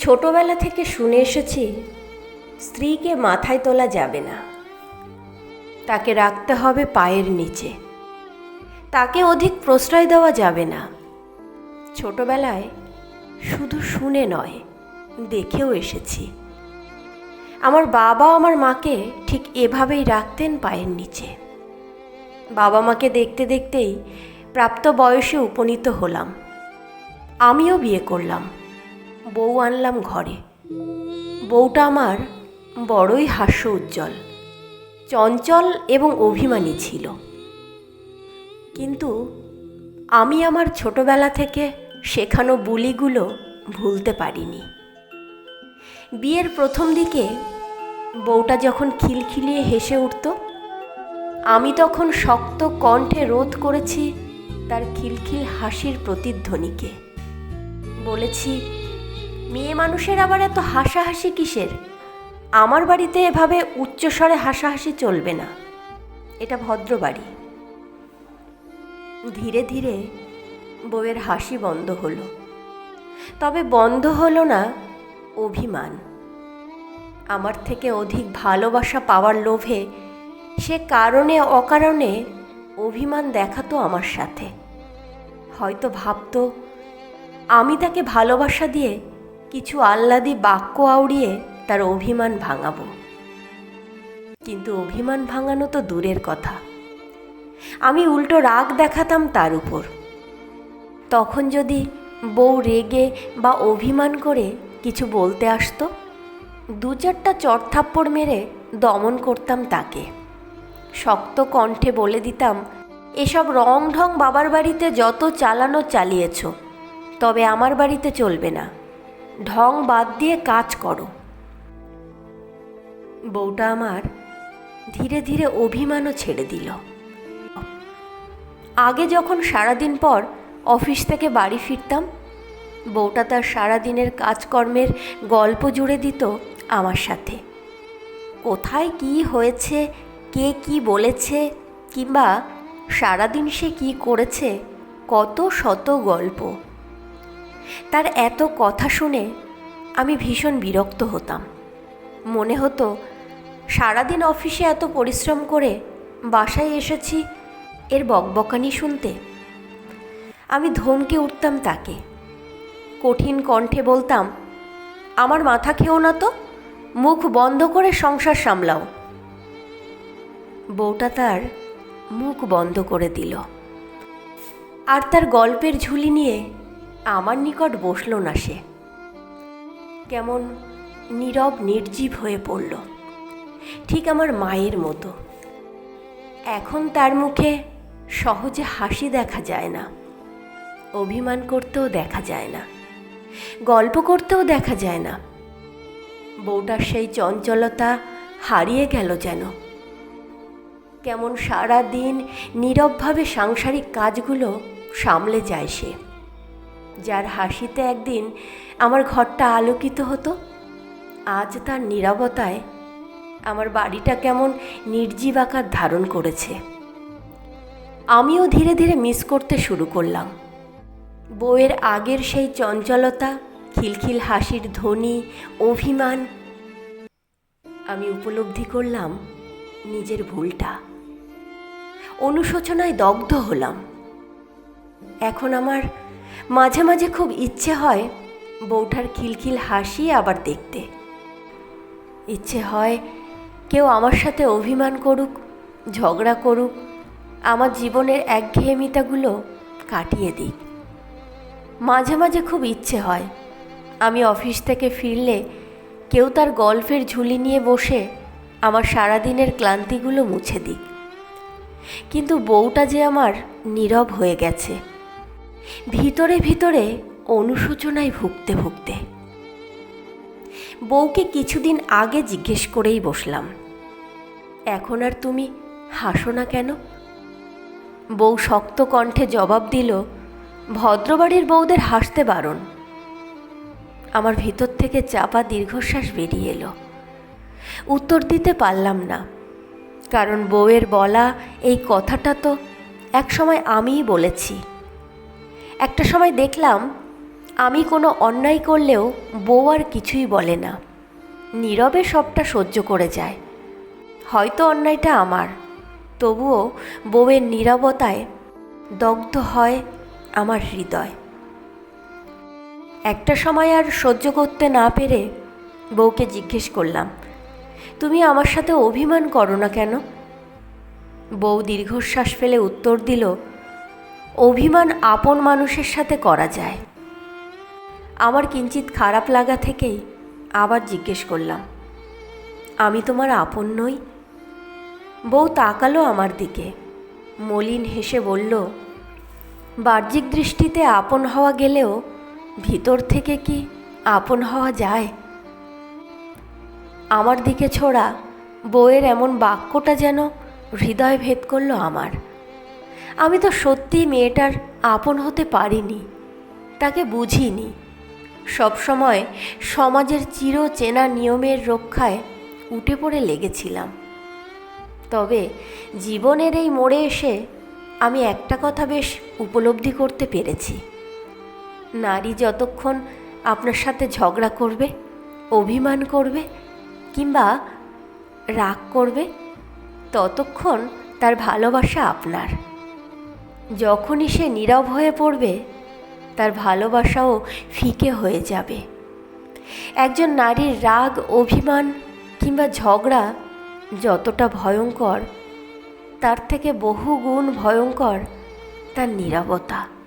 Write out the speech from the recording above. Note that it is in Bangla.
ছোটবেলা থেকে শুনে এসেছি, স্ত্রীকে মাথায় তোলা যাবে না। তাকে রাখতে হবে পায়ের নিচে। তাকে অধিক প্রশ্রয় দেওয়া যাবে না। ছোটবেলায় শুধু শুনে নয়, দেখেও এসেছি। আমার বাবা আমার মাকে ঠিক এভাবেই রাখতেন পায়ের নিচে। বাবা মাকে দেখতে দেখতেই প্রাপ্ত বয়সে উপনীত হলাম। আমিও বিয়ে করলাম। বউ আনলাম ঘরে। বউটা আমার বড়ই হাস্য উজ্জ্বল, চঞ্চল এবং অভিমানী ছিল। কিন্তু আমি আমার ছোটবেলা থেকে শেখানো বুলিগুলো ভুলতে পারিনি। বিয়ের প্রথম দিকে বউটা যখন খিলখিলিয়ে হেসে উঠত, আমি তখন শক্ত কণ্ঠে রোধ করেছি তার খিলখিল হাসির প্রতিধ্বনিকে। বলেছি মেয়ে মানুষের আবার এত হাসাহাসি কিসের? আমার বাড়িতে এভাবে উচ্চস্বরে হাসাহাসি চলবে না। এটা ভদ্র বাড়ি। ধীরে ধীরে বউয়ের হাসি বন্ধ হলো। তবে বন্ধ হলো না অভিমান। আমার থেকে অধিক ভালোবাসা পাওয়ার লোভে সে কারণে অকারণে অভিমান দেখাতো আমার সাথে। হয়তো ভাবতো, আমি তাকে ভালোবাসা দিয়ে কিছু আহ্লাদি বাক্য আউড়িয়ে তার অভিমান ভাঙাবো। কিন্তু অভিমান ভাঙানো তো দূরের কথা। আমি উল্টো রাগ দেখাতাম তার উপর। তখন যদি বউ রেগে বা অভিমান করে কিছু বলতে আসতো, দু চারটা চড়থাপ্পড় মেরে দমন করতাম তাকে। শক্ত কণ্ঠে বলে দিতাম, এসব রং ঢং বাবার বাড়িতে যত চালানো চালিয়েছ, তবে আমার বাড়িতে চলবে না। ঢং বাদ দিয়ে কাজ করো। বউটা আমার ধীরে ধীরে অভিমানও ছেড়ে দিল। আগে যখন সারাদিন পর অফিস থেকে বাড়ি ফিরতাম, বউটা তার সারাদিনের কাজকর্মের গল্প জুড়ে দিত আমার সাথে। কোথায় কি হয়েছে, কে কি বলেছে, কিংবা সারাদিন সে কি করেছে, কত শত গল্প। তার এত কথা শুনে আমি ভীষণ বিরক্ত হতাম। মনে হতো, সারাদিন অফিসে এত পরিশ্রম করে বাসায় এসেছি এর বকবকানি শুনতে। আমি ধমকে উঠতাম তাকে। কঠিন কণ্ঠে বলতাম, আমার মাথা খেও না তো, মুখ বন্ধ করে সংসার সামলাও। বউটা তার মুখ বন্ধ করে দিল। আর তার গল্পের ঝুলি নিয়ে আমার নিকট বসল না সে। কেমন নীরব নির্জীব হয়ে পড়ল। ঠিক আমার মায়ের মতো। এখন তার মুখে সহজে হাসি দেখা যায় না। অভিমান করতেও দেখা যায় না। গল্প করতেও দেখা যায় না। বউটার সেই চঞ্চলতা হারিয়ে গেল যেন। কেমন সারা দিন নীরবভাবে সাংসারিক কাজগুলো সামলে যায় সে। যার হাসিতে একদিন আমার ঘরটা আলোকিত হতো, আজ তার নীরবতায় আমার বাড়িটা কেমন নির্জীব আকার ধারণ করেছে। আমিও ধীরে ধীরে মিস করতে শুরু করলাম। বউয়ের আগের সেই চঞ্চলতা, খিলখিল হাসির ধ্বনি, অভিমান, আমি উপলব্ধি করলাম নিজের ভুলটা। অনুশোচনায় দগ্ধ হলাম। এখন আমার মাঝে মাঝে খুব ইচ্ছে হয় বউঠার খিলখিল হাসি আবার দেখতে। ইচ্ছে হয় কেউ আমার সাথে অভিমান করুক, ঝগড়া করুক, আমার জীবনের একঘেয়েমিতাগুলো কাটিয়ে দিক। মাঝে মাঝে খুব ইচ্ছে হয় আমি অফিস থেকে ফিরলে কেউ তার গল্পের ঝুলি নিয়ে বসে আমার সারাদিনের ক্লান্তিগুলো মুছে দিক। কিন্তু বউটা যে আমার নীরব হয়ে গেছে। ভিতরে ভিতরে অনুশোচনায় ভুগতে ভুগতে। বউকে কিছুদিন আগে জিজ্ঞেস করেই বসলাম, এখন আর তুমি হাসো না কেন? বউ শক্ত কণ্ঠে জবাব দিল, ভদ্রবাড়ির বউদের হাসতে বারণ। আমার ভিতর থেকে চাপা দীর্ঘশ্বাস বেরিয়ে এলো। উত্তর দিতে পারলাম না, কারণ বউয়ের বলা এই কথাটা তো এক সময় আমিই বলেছি। একটা সময় দেখলাম, আমি কোনো অন্যায় করলেও বউ আর কিছুই বলে না। নীরবে সবটা সহ্য করে যায়। হয়তো অন্যায়টা আমার। তবুও বউয়ের নীরবতায় দগ্ধ হয় আমার হৃদয়। একটা সময় আর সহ্য করতে না পেরে বউকে জিজ্ঞেস করলাম, তুমি আমার সাথে অভিমান করো না কেন? বউ দীর্ঘশ্বাস ফেলে উত্তর দিল অভিমান আপন মানুষের সাথে করা যায়। আমার কিঞ্চিত খারাপ লাগা থেকেই আবার জিজ্ঞেস করলাম, আমি তোমার আপন নই? বউ তাকালো আমার দিকে। মলিন হেসে বলল, বাহ্যিক দৃষ্টিতে আপন হওয়া গেলেও ভিতর থেকে কি আপন হওয়া যায়? আমার দিকে ছোড়া বউয়ের এমন বাক্যটা যেন হৃদয় ভেদ করল আমার। আমি তো সত্যিই মেয়েটার আপন হতে পারিনি, তাকে বুঝিনি। সবসময় সমাজের চির চেনা নিয়মের রক্ষায় উঠে পড়ে লেগেছিলাম। তবে জীবনের এই মোড়ে এসে আমি একটা কথা বেশ উপলব্ধি করতে পেরেছি। নারী যতক্ষণ আপনার সাথে ঝগড়া করবে, অভিমান করবে কিংবা রাগ করবে, ততক্ষণ তার ভালোবাসা আপনার। যখনই সে নীরব হয়ে পড়বে, তার ভালোবাসাও ফিকে হয়ে যাবে। একজন নারীর রাগ, অভিমান কিংবা ঝগড়া যতটা ভয়ঙ্কর, তার থেকে বহু গুণ ভয়ঙ্কর তার নীরবতা।